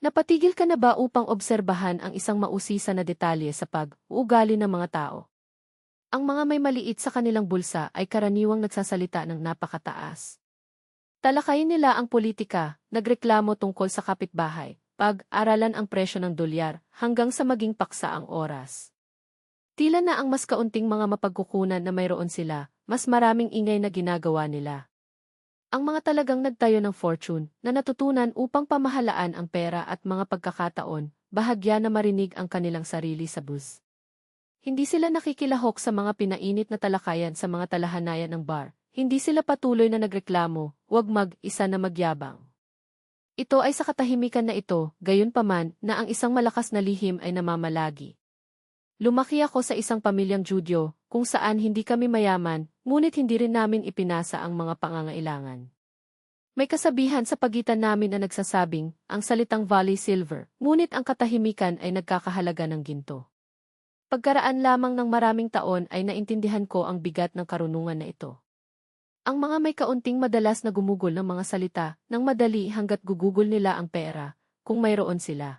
Napatigil ka na ba upang obserbahan ang isang mausisa na detalye sa pag-uugali ng mga tao? Ang mga may maliit sa kanilang bulsa ay karaniwang nagsasalita ng napakataas. Talakayin nila ang politika, nagreklamo tungkol sa kapitbahay, pag-aralan ang presyo ng dolyar, hanggang sa maging paksa ang oras. Tila na ang mas kaunting mga mapagkukunan na mayroon sila, mas maraming ingay na ginagawa nila. Ang mga talagang nagtayo ng fortune na natutunan upang pamahalaan ang pera at mga pagkakataon, bahagya na marinig ang kanilang sarili sa bus. Hindi sila nakikilahok sa mga pinainit na talakayan sa mga talahanayan ng bar. Hindi sila patuloy na nagreklamo, wag mag-isa na magyabang. Ito ay sa katahimikan na ito, gayon paman, na ang isang malakas na lihim ay namamalagi. Lumaki ako sa isang pamilyang Judyo, kung saan hindi kami mayaman, ngunit hindi rin namin ipinasa ang mga pangangailangan. May kasabihan sa pagitan namin na nagsasabing, ang salitang Valley Silver, ngunit ang katahimikan ay nagkakahalaga ng ginto. Pagkaraan lamang ng maraming taon ay naintindihan ko ang bigat ng karunungan na ito. Ang mga may kaunting madalas na gumugol ng mga salita, ng madali hanggat gugugol nila ang pera, kung mayroon sila.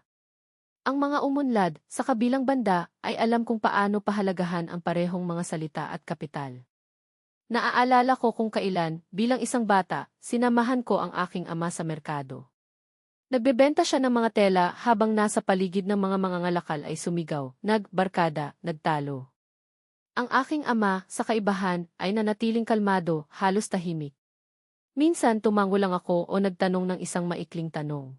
Ang mga umunlad, sa kabilang banda, ay alam kung paano pahalagahan ang parehong mga salita at kapital. Naaalala ko kung kailan, bilang isang bata, sinamahan ko ang aking ama sa merkado. Nagbebenta siya ng mga tela habang nasa paligid ng mga mangangalakal ay sumigaw, nagbarkada, nagtalo. Ang aking ama, sa kaibahan, ay nanatiling kalmado, halos tahimik. Minsan tumango lang ako o nagtanong ng isang maikling tanong.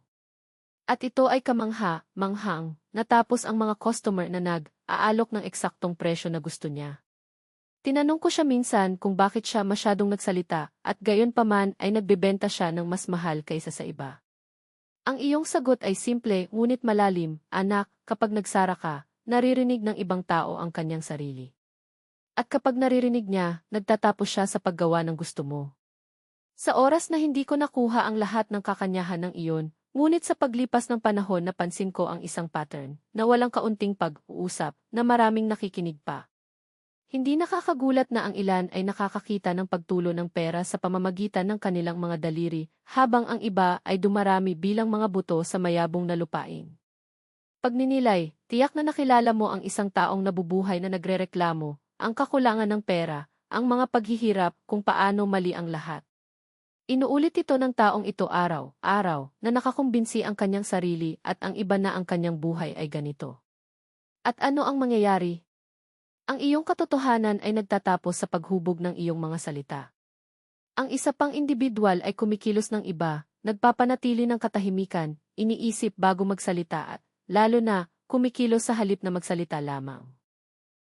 At ito ay kamangha, manghang, natapos ang mga customer na nag-aalok ng eksaktong presyo na gusto niya. Tinanong ko siya minsan kung bakit siya masyadong nagsalita at gayon paman ay nagbebenta siya ng mas mahal kaysa sa iba. Ang iyong sagot ay simple ngunit malalim, anak, kapag nagsara ka, naririnig ng ibang tao ang kanyang sarili. At kapag naririnig niya, nagtatapos siya sa paggawa ng gusto mo. Sa oras na hindi ko nakuha ang lahat ng kakanyahan ng iyon, Ngunit sa paglipas ng panahon napansin ko ang isang pattern, na walang kaunting pag-uusap, na maraming nakikinig pa. Hindi nakakagulat na ang ilan ay nakakakita ng pagtulo ng pera sa pamamagitan ng kanilang mga daliri, habang ang iba ay dumarami bilang mga buto sa mayabong na lupain. Pagninilay, tiyak na nakilala mo ang isang taong nabubuhay na nagrereklamo, ang kakulangan ng pera, ang mga paghihirap kung paano mali ang lahat. Inuulit ito ng taong ito araw-araw na nakakumbinsi ang kanyang sarili at ang iba na ang kanyang buhay ay ganito. At ano ang mangyayari? Ang iyong katotohanan ay nagtatapos sa paghubog ng iyong mga salita. Ang isa pang individual ay kumikilos ng iba, nagpapanatili ng katahimikan, iniisip bago magsalita at, lalo na, kumikilos sa halip na magsalita lamang.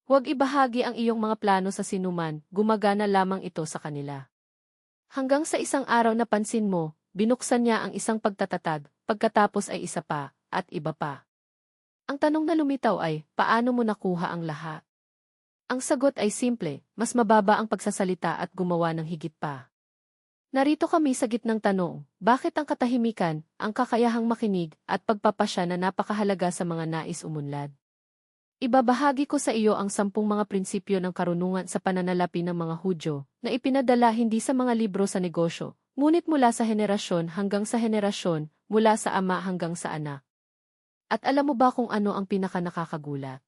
Huwag ibahagi ang iyong mga plano sa sinuman, gumagana lamang ito sa kanila. Hanggang sa isang araw napansin mo, binuksan niya ang isang pagtatatag, pagkatapos ay isa pa, at iba pa. Ang tanong na lumitaw ay, paano mo nakuha ang lahat? Ang sagot ay simple, mas mababa ang pagsasalita at gumawa ng higit pa. Narito kami sa gitnang tanong, bakit ang katahimikan, ang kakayahang makinig, at pagpapasya na napakahalaga sa mga nais umunlad? Ibabahagi ko sa iyo ang sampung mga prinsipyo ng karunungan sa pananalapi ng mga Hudyo, na ipinadala hindi sa mga libro sa negosyo, ngunit mula sa henerasyon hanggang sa henerasyon, mula sa ama hanggang sa anak. At alam mo ba kung ano ang pinaka nakakagulat?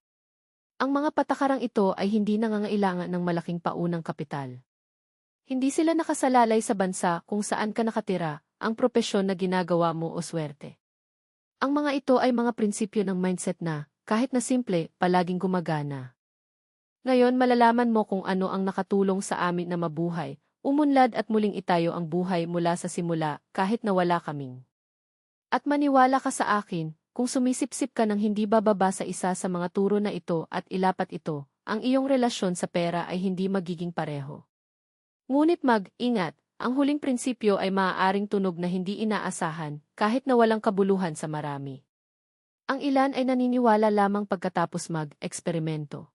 Ang mga patakarang ito ay hindi nangangailangan ng malaking paunang kapital. Hindi sila nakasalalay sa bansa kung saan ka nakatira, ang propesyon na ginagawa mo o swerte. Ang mga ito ay mga prinsipyo ng mindset na, kahit na simple, palaging gumagana. Ngayon malalaman mo kung ano ang nakatulong sa amin na mabuhay, umunlad at muling itayo ang buhay mula sa simula kahit na wala kaming. At maniwala ka sa akin, kung sumisipsip ka ng hindi bababa sa isa sa mga turo na ito at ilapat ito, ang iyong relasyon sa pera ay hindi magiging pareho. Ngunit mag-ingat, ang huling prinsipyo ay maaaring tunog na hindi inaasahan kahit na walang kabuluhan sa marami. Ang ilan ay naniniwala lamang pagkatapos mag-eksperimento.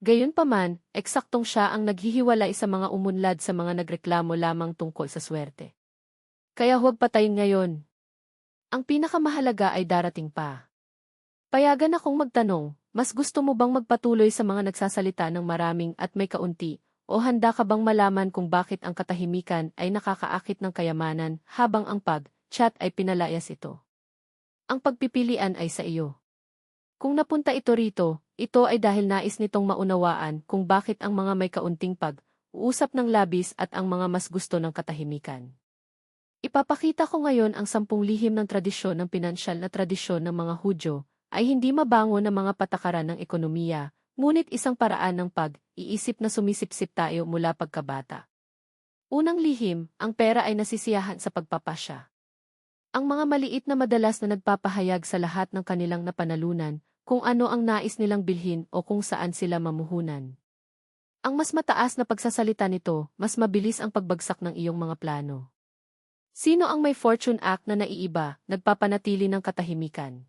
Gayunpaman, eksaktong siya ang naghihiwalay sa mga umunlad sa mga nagreklamo lamang tungkol sa swerte. Kaya huwag patayin ngayon. Ang pinakamahalaga ay darating pa. Payagan akong magtanong, mas gusto mo bang magpatuloy sa mga nagsasalita ng maraming at may kaunti, o handa ka bang malaman kung bakit ang katahimikan ay nakakaakit ng kayamanan habang ang pag-chat ay pinalayas ito? Ang pagpipilian ay sa iyo. Kung napunta ito rito, ito ay dahil nais nitong maunawaan kung bakit ang mga may kaunting pag, uusap ng labis at ang mga mas gusto ng katahimikan. Ipapakita ko ngayon ang sampung lihim ng tradisyon ng pinansyal na tradisyon ng mga Hudyo, ay hindi mabango na mga patakaran ng ekonomiya, ngunit isang paraan ng pag-iisip na sumisipsip tayo mula pagkabata. Unang lihim, ang pera ay nasisiyahan sa pagpapasya. Ang mga maliit na madalas na nagpapahayag sa lahat ng kanilang napanalunan, kung ano ang nais nilang bilhin o kung saan sila mamuhunan. Ang mas mataas na pagsasalita nito, mas mabilis ang pagbagsak ng iyong mga plano. Sino ang may Fortune Act na naiiba, nagpapanatili ng katahimikan?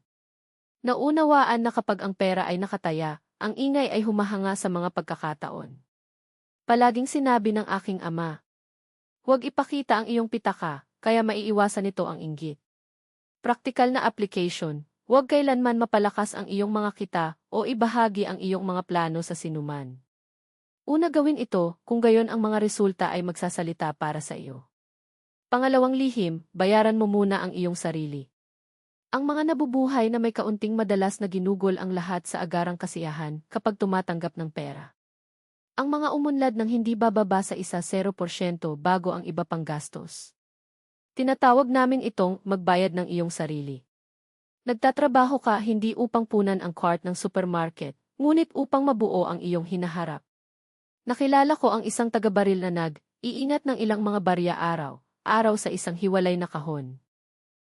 Naunawaan na kapag ang pera ay nakataya, ang ingay ay humahanga sa mga pagkakataon. Palaging sinabi ng aking ama, Huwag ipakita ang iyong pitaka, kaya maiiwasan nito ang inggit. Praktikal na application, huwag kailanman mapalakas ang iyong mga kita o ibahagi ang iyong mga plano sa sinuman. Una gawin ito kung gayon ang mga resulta ay magsasalita para sa iyo. Pangalawang lihim, bayaran mo muna ang iyong sarili. Ang mga nabubuhay na may kaunting madalas na ginugol ang lahat sa agarang kasiyahan kapag tumatanggap ng pera. Ang mga umunlad ng hindi bababa sa isa 0% bago ang iba pang gastos. Tinatawag namin itong magbayad ng iyong sarili. Nagtatrabaho ka hindi upang punan ang cart ng supermarket, ngunit upang mabuo ang iyong hinaharap. Nakilala ko ang isang taga-baril na nag-iingat ng ilang mga barya araw, araw sa isang hiwalay na kahon.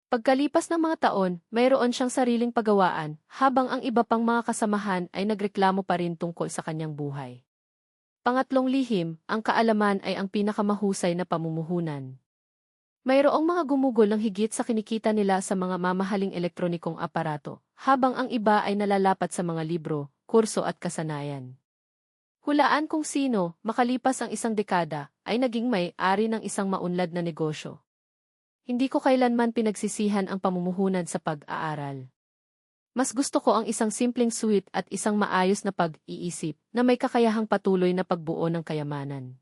Pagkalipas ng mga taon, mayroon siyang sariling pagawaan, habang ang iba pang mga kasamahan ay nagreklamo pa rin tungkol sa kanyang buhay. Pangatlong lihim, ang kaalaman ay ang pinakamahusay na pamumuhunan. Mayroong mga gumugol ng higit sa kinikita nila sa mga mamahaling elektronikong aparato, habang ang iba ay nalalapat sa mga libro, kurso at kasanayan. Hulaan kung sino, makalipas ang isang dekada, ay naging may-ari ng isang maunlad na negosyo. Hindi ko kailanman pinagsisihan ang pamumuhunan sa pag-aaral. Mas gusto ko ang isang simpleng suite at isang maayos na pag-iisip na may kakayahang patuloy na pagbuo ng kayamanan.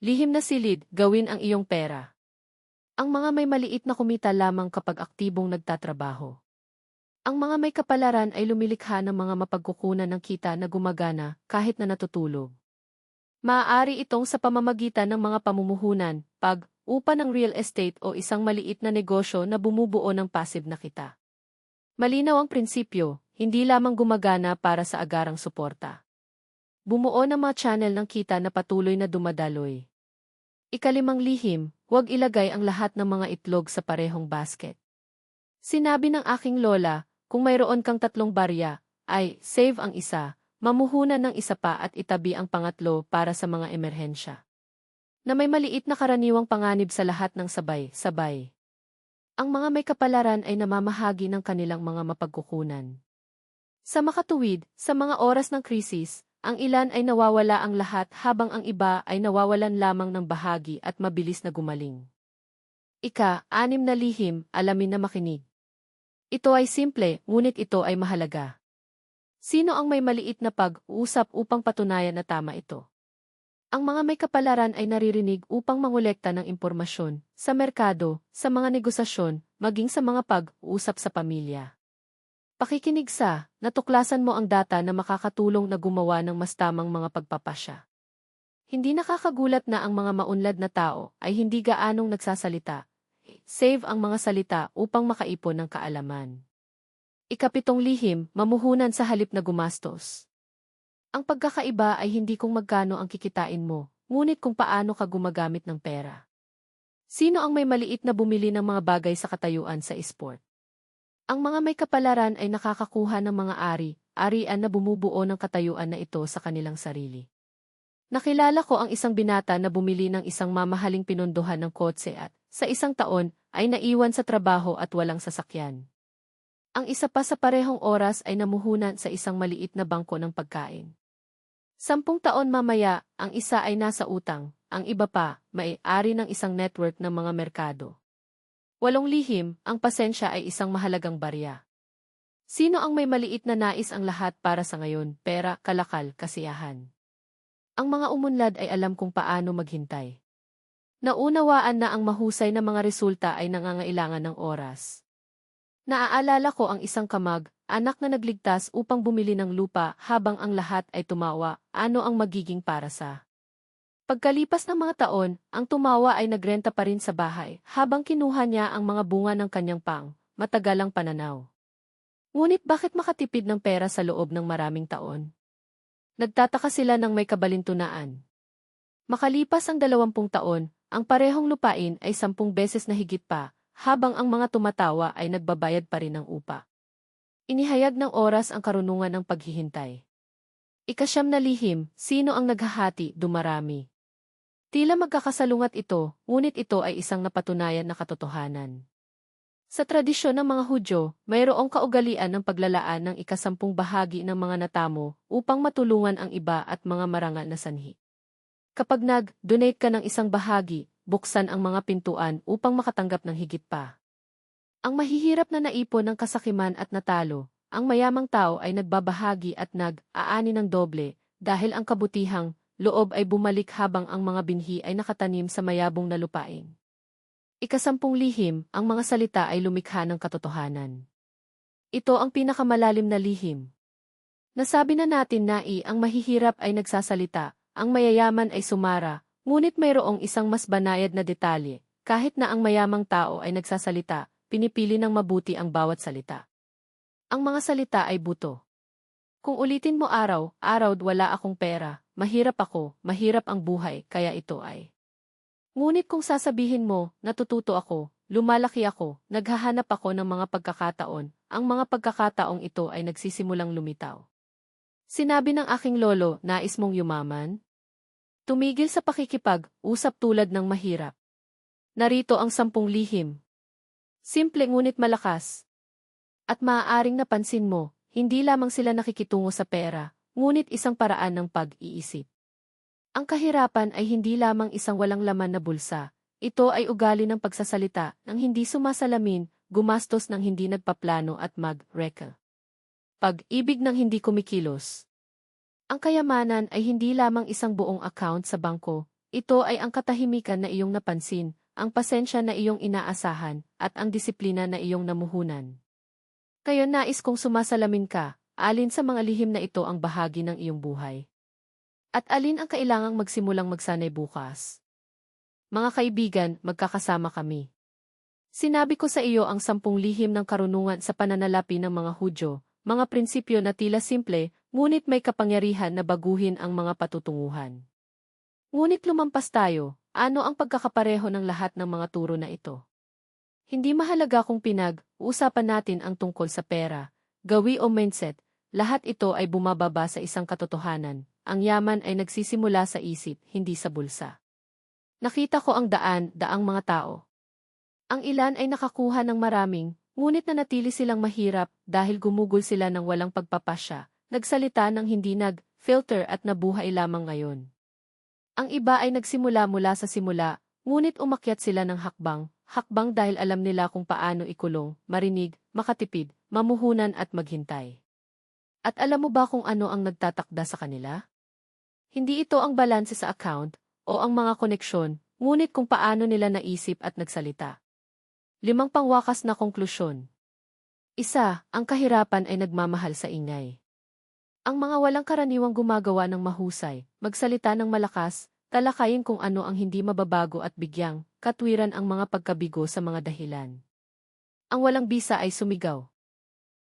Lihim na silid, gawin ang iyong pera. Ang mga may maliit na kumita lamang kapag aktibong nagtatrabaho. Ang mga may kapalaran ay lumilikha ng mga mapagkukunan ng kita na gumagana kahit na natutulog. Maaari itong sa pamamagitan ng mga pamumuhunan, pag, upa ng real estate o isang maliit na negosyo na bumubuo ng passive na kita. Malinaw ang prinsipyo, hindi lamang gumagana para sa agarang suporta. Bumuo ng mga channel ng kita na patuloy na dumadaloy. Ikalimang lihim, huwag ilagay ang lahat ng mga itlog sa parehong basket. Sinabi ng aking lola, kung mayroon kang tatlong barya, ay save ang isa, mamuhunan ng isa pa at itabi ang pangatlo para sa mga emerhensya. Na may maliit na karaniwang panganib sa lahat ng sabay-sabay. Ang mga may kapalaran ay namamahagi ng kanilang mga mapagkukunan. Sa makatuwid, sa mga oras ng krisis, ang ilan ay nawawala ang lahat habang ang iba ay nawawalan lamang ng bahagi at mabilis na gumaling. Ika, anim na lihim, alamin na makinig. Ito ay simple, ngunit ito ay mahalaga. Sino ang may maliit na pag-uusap upang patunayan na tama ito? Ang mga may kapalaran ay naririnig upang mangolekta ng impormasyon sa merkado, sa mga negosasyon, maging sa mga pag-uusap sa pamilya. Pakikinig sa, natuklasan mo ang data na makakatulong na gumawa ng mas tamang mga pagpapasya. Hindi nakakagulat na ang mga maunlad na tao ay hindi gaanong nagsasalita. Save ang mga salita upang makaipon ng kaalaman. Ikapitong lihim, mamuhunan sa halip na gumastos. Ang pagkakaiba ay hindi kung magkano ang kikitain mo, ngunit kung paano ka gumagamit ng pera. Sino ang may maliit na bumili ng mga bagay sa katayuan sa esport? Ang mga may kapalaran ay nakakakuha ng mga ari, arian na bumubuo ng katayuan na ito sa kanilang sarili. Nakilala ko ang isang binata na bumili ng isang mamahaling pinunduhan ng kotse at, sa isang taon, ay naiwan sa trabaho at walang sasakyan. Ang isa pa sa parehong oras ay namuhunan sa isang maliit na bangko ng pagkain. Sampung taon mamaya, ang isa ay nasa utang, ang iba pa, may-ari ng isang network ng mga merkado. Walong lihim, ang pasensya ay isang mahalagang barya. Sino ang may maliit na nais ang lahat para sa ngayon, pera, kalakal, kasiyahan? Ang mga umunlad ay alam kung paano maghintay. Naunawaan na ang mahusay na mga resulta ay nangangailangan ng oras. Naaalala ko ang isang kamag, anak na nagligtas upang bumili ng lupa habang ang lahat ay tumawa, ano ang magiging para sa. Pagkalipas ng mga taon, ang tumawa ay nagrenta pa rin sa bahay habang kinuha niya ang mga bunga ng kanyang pang, matagalang pananaw. Ngunit bakit makatipid ng pera sa loob ng maraming taon? Nagtataka sila ng may kabalintunaan. Makalipas ang dalawampung taon, ang parehong lupain ay sampung beses na higit pa, habang ang mga tumatawa ay nagbabayad pa rin ng upa. Inihayag ng oras ang karunungan ng paghihintay. Ikasyam na lihim, sino ang naghahati, dumarami. Tila magkakasalungat ito, ngunit ito ay isang napatunayan na katotohanan. Sa tradisyon ng mga Hudyo, mayroong kaugalian ng paglalaan ng ikasampung bahagi ng mga natamo upang matulungan ang iba at mga marangal na sanhi. Kapag nag-donate ka ng isang bahagi, buksan ang mga pintuan upang makatanggap ng higit pa. Ang mahihirap na naipon ng kasakiman at natalo, ang mayamang tao ay nagbabahagi at nag-aani ng doble dahil ang kabutihang loob ay bumalik habang ang mga binhi ay nakatanim sa mayabong na lupain. Ikasampung lihim, ang mga salita ay lumikha ng katotohanan. Ito ang pinakamalalim na lihim. Nasabi na natin na i ang mahihirap ay nagsasalita, ang mayayaman ay sumara, ngunit mayroong isang mas banayad na detalye, kahit na ang mayamang tao ay nagsasalita, pinipili ng mabuti ang bawat salita. Ang mga salita ay buto. Kung ulitin mo araw, araw wala akong pera, mahirap ako, mahirap ang buhay, kaya ito ay. Ngunit kung sasabihin mo, natututo ako, lumalaki ako, naghahanap ako ng mga pagkakataon, ang mga pagkakataong ito ay nagsisimulang lumitaw. Sinabi ng aking lolo, nais mong yumaman? Tumigil sa pakikipag, usap tulad ng mahirap. Narito ang sampung lihim. Simple ngunit malakas. At maaaring napansin mo, hindi lamang sila nakikitungo sa pera, ngunit isang paraan ng pag-iisip. Ang kahirapan ay hindi lamang isang walang laman na bulsa. Ito ay ugali ng pagsasalita ng hindi sumasalamin, gumastos ng hindi nagpaplano at mag-reka. Pag-ibig ng hindi kumikilos. Ang kayamanan ay hindi lamang isang buong account sa bangko. Ito ay ang katahimikan na iyong napansin, ang pasensya na iyong inaasahan, at ang disiplina na iyong namuhunan. Kayo nais kong sumasalamin ka, alin sa mga lihim na ito ang bahagi ng iyong buhay. At alin ang kailangang magsimulang magsanay bukas? Mga kaibigan, magkakasama kami. Sinabi ko sa iyo ang sampung lihim ng karunungan sa pananalapi ng mga Hudyo, mga prinsipyo na tila simple, ngunit may kapangyarihan na baguhin ang mga patutunguhan. Ngunit lumampas tayo, ano ang pagkakapareho ng lahat ng mga turo na ito? Hindi mahalaga kung pinag-uusapan natin ang tungkol sa pera, gawi o mindset, lahat ito ay bumababa sa isang katotohanan, ang yaman ay nagsisimula sa isip, hindi sa bulsa. Nakita ko ang daan, daang mga tao. Ang ilan ay nakakuha ng maraming, ngunit na natili silang mahirap dahil gumugol sila ng walang pagpapasya, nagsalita ng hindi nag-filter at nabuhay lamang ngayon. Ang iba ay nagsimula mula sa simula, ngunit umakyat sila ng hakbang, hakbang dahil alam nila kung paano ikulong, marinig, makatipid, mamuhunan at maghintay. At alam mo ba kung ano ang nagtatakda sa kanila? Hindi ito ang balanse sa account o ang mga koneksyon, ngunit kung paano nila naisip at nagsalita. Limang pangwakas na konklusyon. Isa, ang kahirapan ay nagmamahal sa ingay. Ang mga walang karaniwang gumagawa ng mahusay, magsalita ng malakas, talakayin kung ano ang hindi mababago at bigyang, katwiran ang mga pagkabigo sa mga dahilan. Ang walang bisa ay sumigaw.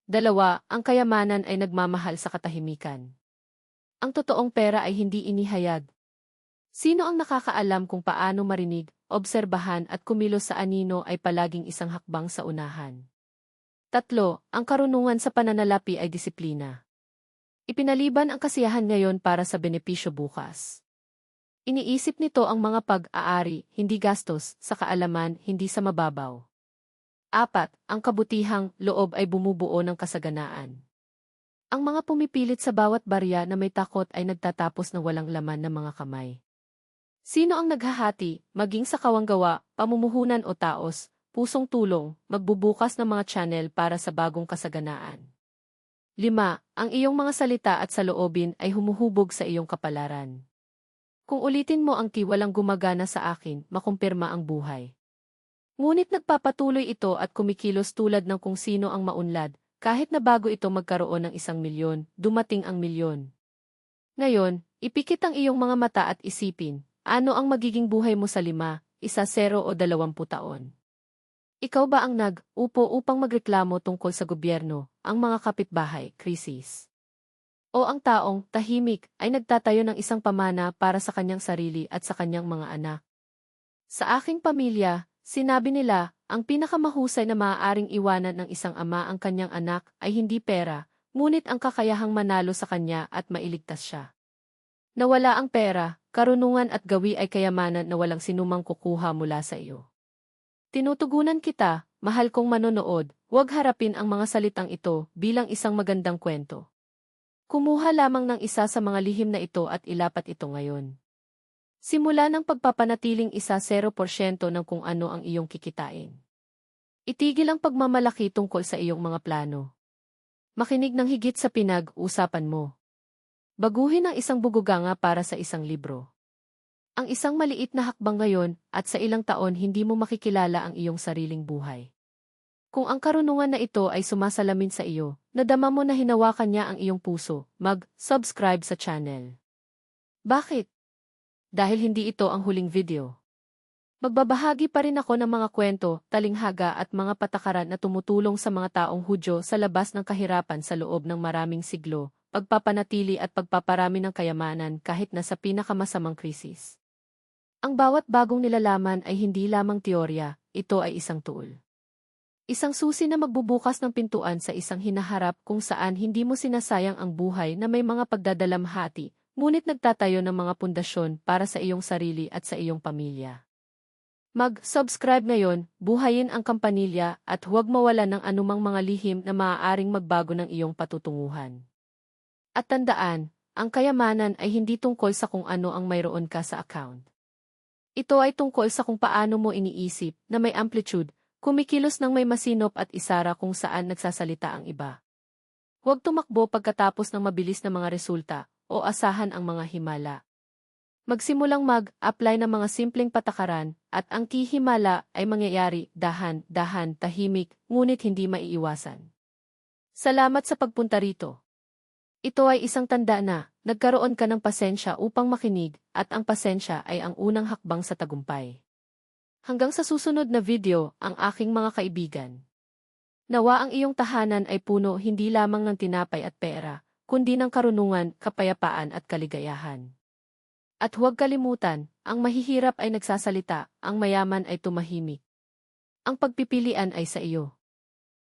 Dalawa, ang kayamanan ay nagmamahal sa katahimikan. Ang totoong pera ay hindi inihayag. Sino ang nakakaalam kung paano marinig, obserbahan at kumilos sa anino ay palaging isang hakbang sa unahan. Tatlo, ang karunungan sa pananalapi ay disiplina. Ipinaliban ang kasiyahan ngayon para sa benepisyo bukas. Iniisip nito ang mga pag-aari, hindi gastos, sa kaalaman, hindi sa mababaw. Apat, ang kabutihang loob ay bumubuo ng kasaganaan. Ang mga pumipilit sa bawat barya na may takot ay nagtatapos ng walang laman ng mga kamay. Sino ang naghahati, maging sa kawanggawa, pamumuhunan o taos, pusong tulong, magbubukas ng mga channel para sa bagong kasaganaan? 5. Ang iyong mga salita at saloobin ay humuhubog sa iyong kapalaran. Kung ulitin mo ang ki walang gumagana sa akin, makumpirma ang buhay. Ngunit nagpapatuloy ito at kumikilos tulad ng kung sino ang maunlad, kahit na bago ito magkaroon ng isang milyon, dumating ang milyon. Ngayon, ipikit ang iyong mga mata at isipin, ano ang magiging buhay mo sa lima, isa zero o dalawampu taon. Ikaw ba ang nag-upo upang magreklamo tungkol sa gobyerno, ang mga kapitbahay, krisis? O ang taong, tahimik, ay nagtatayo ng isang pamana para sa kanyang sarili at sa kanyang mga anak? Sa aking pamilya, sinabi nila, ang pinakamahusay na maaaring iwanan ng isang ama ang kanyang anak ay hindi pera, ngunit ang kakayahang manalo sa kanya at mailigtas siya. Nawala ang pera, karunungan at gawi ay kayamanan na walang sinumang kukuha mula sa iyo. Tinutugunan kita, mahal kong manonood, huwag harapin ang mga salitang ito bilang isang magandang kwento. Kumuha lamang ng isa sa mga lihim na ito at ilapat ito ngayon. Simula ng pagpapanatiling isa 0% ng kung ano ang iyong kikitain. Itigil ang pagmamalaki tungkol sa iyong mga plano. Makinig ng higit sa pinag-usapan mo. Baguhin ang isang buguganga para sa isang libro. Ang isang maliit na hakbang ngayon at sa ilang taon hindi mo makikilala ang iyong sariling buhay. Kung ang karunungan na ito ay sumasalamin sa iyo, nadama mo na hinawakan niya ang iyong puso, mag-subscribe sa channel. Bakit? Dahil hindi ito ang huling video. Magbabahagi pa rin ako ng mga kwento, talinghaga at mga patakaran na tumutulong sa mga taong Hudyo sa labas ng kahirapan sa loob ng maraming siglo, pagpapanatili at pagpaparami ng kayamanan kahit na sa pinakamasamang krisis. Ang bawat bagong nilalaman ay hindi lamang teorya, ito ay isang tool. Isang susi na magbubukas ng pintuan sa isang hinaharap kung saan hindi mo sinasayang ang buhay na may mga pagdadalamhati, ngunit nagtatayo ng mga pundasyon para sa iyong sarili at sa iyong pamilya. Mag-subscribe ngayon, buhayin ang kampanilya at huwag mawalan ng anumang mga lihim na maaaring magbago ng iyong patutunguhan. At tandaan, ang kayamanan ay hindi tungkol sa kung ano ang mayroon ka sa account. Ito ay tungkol sa kung paano mo iniisip na may amplitude, kumikilos ng may masinop at isara kung saan nagsasalita ang iba. Huwag tumakbo pagkatapos ng mabilis na mga resulta o asahan ang mga himala. Magsimulang mag-apply ng mga simpleng patakaran at ang kihimala ay mangyayari dahan-dahan tahimik ngunit hindi maiiwasan. Salamat sa pagpunta rito. Ito ay isang tanda na, nagkaroon ka ng pasensya upang makinig, at ang pasensya ay ang unang hakbang sa tagumpay. Hanggang sa susunod na video, ang aking mga kaibigan. Nawa ang iyong tahanan ay puno hindi lamang ng tinapay at pera, kundi ng karunungan, kapayapaan at kaligayahan. At huwag kalimutan, ang mahihirap ay nagsasalita, ang mayaman ay tumahimik. Ang pagpipilian ay sa iyo.